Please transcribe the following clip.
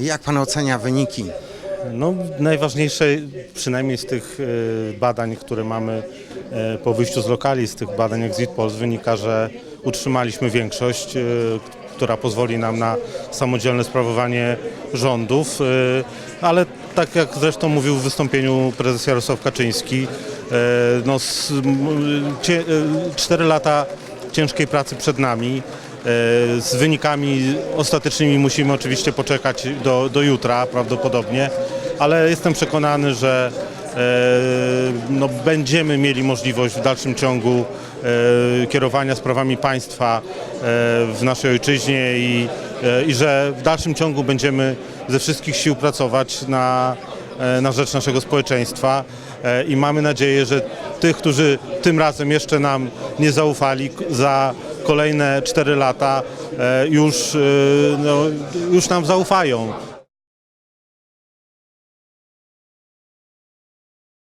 Jak pan ocenia wyniki? No, najważniejsze, przynajmniej z tych e, badań, które mamy e, po wyjściu z lokali, z tych badań Exit Polls wynika, że utrzymaliśmy większość, e, która pozwoli nam na samodzielne sprawowanie rządów, ale tak jak zresztą mówił w wystąpieniu prezes Jarosław Kaczyński, no, s- m- cie, e, cztery lata ciężkiej pracy przed nami. E, Z wynikami ostatecznymi musimy oczywiście poczekać do, do jutra prawdopodobnie, ale jestem przekonany, że e, no, będziemy mieli możliwość w dalszym ciągu e, kierowania sprawami państwa w naszej ojczyźnie i, i że w dalszym ciągu będziemy ze wszystkich sił pracować na, na rzecz naszego społeczeństwa i mamy nadzieję, że tych, którzy tym razem jeszcze nam nie zaufali, za kolejne 4 lata e, już, e, no, już nam zaufają.